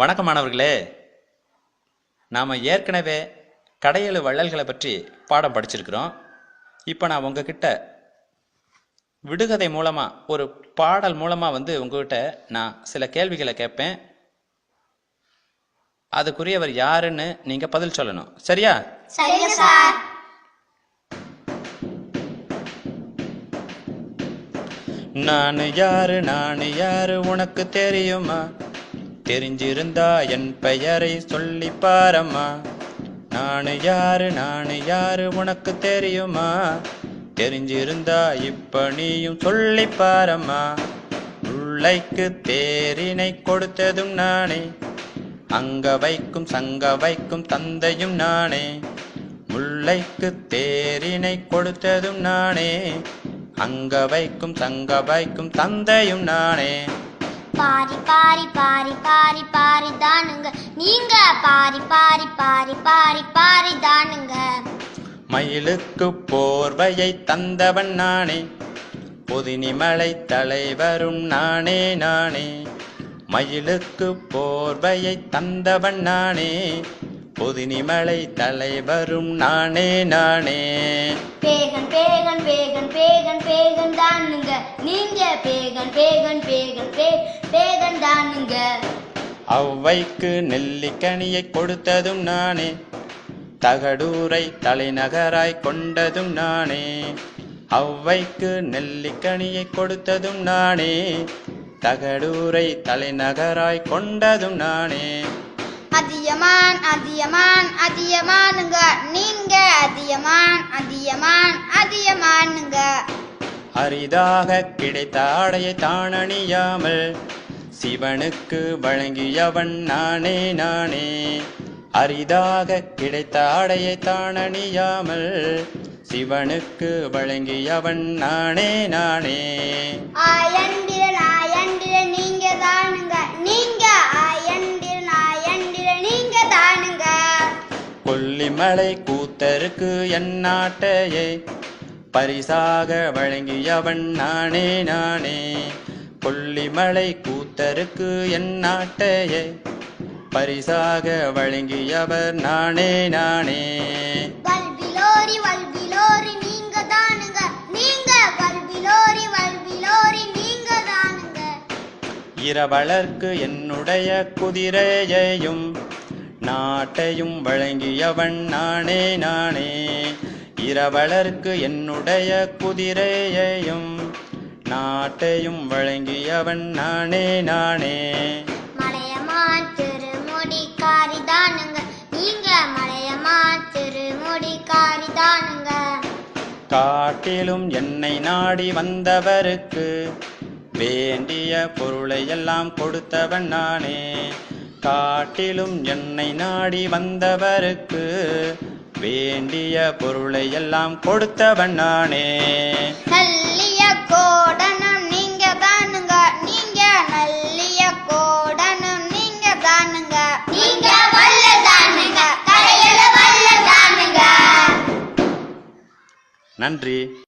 வணக்கம் மாணவர்களே. நாம் ஏற்கனவே கடையெழு வள்ளல்களை பற்றி பாடம் படிச்சிருக்கிறோம். இப்போ நான் உங்ககிட்ட விடுகதை மூலமாக ஒரு பாடல் மூலமாக வந்து உங்ககிட்ட நான் சில கேள்விகளை கேட்பேன். அதுக்குரியவர் யாருன்னு நீங்கள் பதில் சொல்லணும். சரியா? நான் யாரு நான் யாரு உனக்கு தெரியுமா? தெரிஞ்சிருந்தா என் பெயரை சொல்லி பாரம்மா. நான் யாரு நான் யாரு உனக்கு தெரியுமா? தெரிஞ்சிருந்தா இப்ப நீயும் சொல்லி பாரம்மா. உள்ளைக்கு தேரினை கொடுத்ததும் நானே. அங்க வைக்கும் சங்க வைக்கும் தந்தையும் நானே. முல்லைக்கு தேரினை கொடுத்ததும் நானே. அங்க வைக்கும் சங்க வைக்கும் தந்தையும் நானே. பாரி பாரி பாரி பாரி. நீங்க பாரி பாரி பாரி பாரி பாரி தானுங்க. மயிலுக்கு போர்வையை தந்தவன் நானே பொதினிமலை தலைவரும் நானே நானே. மயிலுக்கு போர்வையை தந்தவன் நானே பொதினிமலை தலைவரும் நானே நானே. பேகன் பேகன் பேகன் பேகன் பேகன் தானுங்க. நீங்க பேகன் பேகன் பேகன் பேகன் தானுங்க. ஔவைக்கு நெல்லிக்கனியை கொடுத்ததும் நானே. தகடூரை தலைநகராய் கொண்டதும் நானே. ஔவைக்கு நெல்லிக்கனியை கொடுத்ததும் நானே. தகடூரை தலைநகராய் கொண்டதும் நானே. அதியமான் அதியமான் அதியமானுங்க. நீங்க அதியமான் அதியமான் அதியமானுங்க. அரிதாக கிடைத்த ஆடையை தானணியாமல் சிவனுக்கு வழங்கியவன் நானே நானே. அரிதாக கிடைத்த ஆடையை தானணியாமல் சிவனுக்கு வழங்கியவன் நானே நானே. கொல்லிமலை கூத்தருக்கு என் நாட்டையே பரிசாக வழங்கியவன் நானே நானே. கொல்லிமலை கூத்தருக்கு என் நாட்டையே. பரிசாக வழங்கியவர் நானே நானே. வல்விலோரி வல்விலோரி நீங்க தானுங்க. நீங்க வல்விலோரி வல்விலோரி நீங்க தானுங்க. இரவலர்க்கு என்னுடைய குதிரையையும் நாட்டையும் வழங்கியவன் நானே நானே. இரவலர்க்கு என்னுடைய குதிரையையும் நாட்டையும் வழங்கியவன் நானே நானே. மலையமான் திருமுடி காரிதானுங்க. நீங்க மலையமான் திருமுடி காரிதானுங்க. காட்டிலும் என்னை நாடி வந்தவருக்கு வேண்டிய பொருளை எல்லாம் கொடுத்தவன் நானே. காட்டிலும் என்னை நாடி வந்தவருக்கு வேண்டிய பொருளை எல்லாம் கொடுத்தவன் நானே. நன்றி.